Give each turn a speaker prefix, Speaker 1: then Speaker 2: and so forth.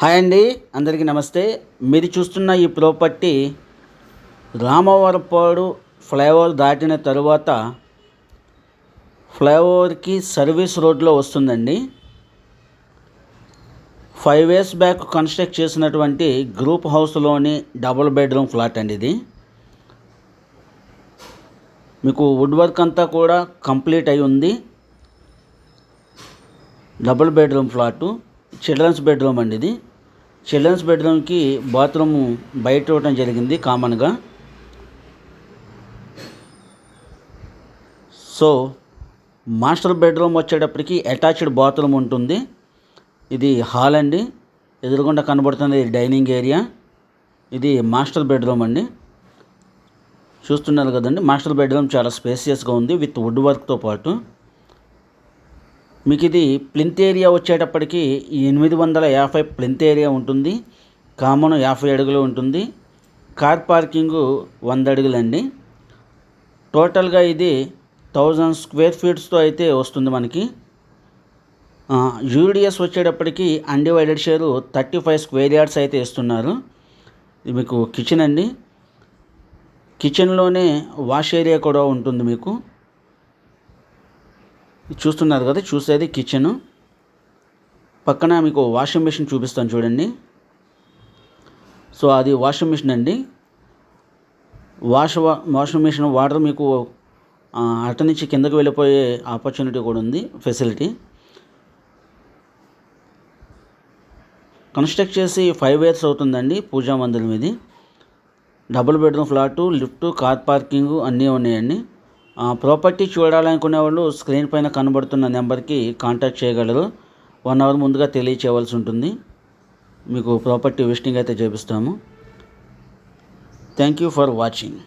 Speaker 1: Hi అండి అందరికీ నమస్తే. మీరు చూస్తున్న ఈ ప్రాపర్టీ రామవరపాడు ఫ్లైఓవర్ దాటిన తరువాత ఫ్లైఓవర్కి సర్వీస్ రోడ్లో వస్తుందండి. ఫైవ్ ఇయర్స్ బ్యాక్ కన్స్ట్రక్ట్ చేసినటువంటి గ్రూప్ హౌస్లోని డబుల్ బెడ్రూమ్ ఫ్లాట్ అండి ఇది. మీకు వుడ్ వర్క్ అంతా కూడా కంప్లీట్ అయి ఉంది. Double bedroom flat children's bedroom అండి ఇది. చిల్డ్రన్స్ బెడ్రూమ్కి బాత్రూమ్ బయట ఇవ్వడం జరిగింది కామన్గా. సో మాస్టర్ బెడ్రూమ్ వచ్చేటప్పటికి అటాచ్డ్ బాత్రూమ్ ఉంటుంది. ఇది హాల్ అండి. ఎదురుగుండా కనబడుతుంది డైనింగ్ ఏరియా. ఇది మాస్టర్ బెడ్రూమ్ అండి. చూస్తున్నారు కదండి మాస్టర్ బెడ్రూమ్ చాలా స్పేసియస్గా ఉంది విత్ వుడ్ వర్క్తో పాటు. మీకు ఇది ప్లింత్ ఏరియా వచ్చేటప్పటికి ఎనిమిది వందల యాభై ప్లింత్ ఏరియా ఉంటుంది. కామన్ యాభై అడుగులు ఉంటుంది. కార్ పార్కింగ్ వంద అడుగులండి. టోటల్గా ఇది థౌజండ్ స్క్వేర్ ఫీట్స్తో అయితే వస్తుంది మనకి. యూడిఎస్ వచ్చేటప్పటికి undivided share thirty five square yards అయితే ఇస్తున్నారు. ఇది మీకు కిచెన్ అండి. కిచెన్లోనే వాష్ ఏరియా కూడా ఉంటుంది మీకు. చూస్తున్నారు కదా చూసేది కిచెన్ పక్కన మీకు వాషింగ్ మిషన్ చూపిస్తాను చూడండి. సో అది వాషింగ్ మిషన్ అండి. వాష్ వాషింగ్ మిషన్ వాటర్ మీకు అటు నుంచి కిందకి వెళ్ళిపోయే ఆపర్చునిటీ కూడా ఉంది ఫెసిలిటీ కన్స్ట్రక్ట్ చేసి ఫైవ్ ఇయర్స్ అవుతుందండి పూజా మందిరం ఇది. Double bedroom flat lift car parking అన్నీ ఉన్నాయండి. ప్రాపర్టీ చూడాలనుకునే వాళ్ళు స్క్రీన్ పైన కనబడుతున్న నెంబర్కి కాంటాక్ట్ చేయగలరు. వన్ అవర్ ముందుగా తెలియచేయవలసి ఉంటుంది. మీకు ప్రాపర్టీ విజిటింగ్ అయితే చేపిస్తాము. Thank you for watching.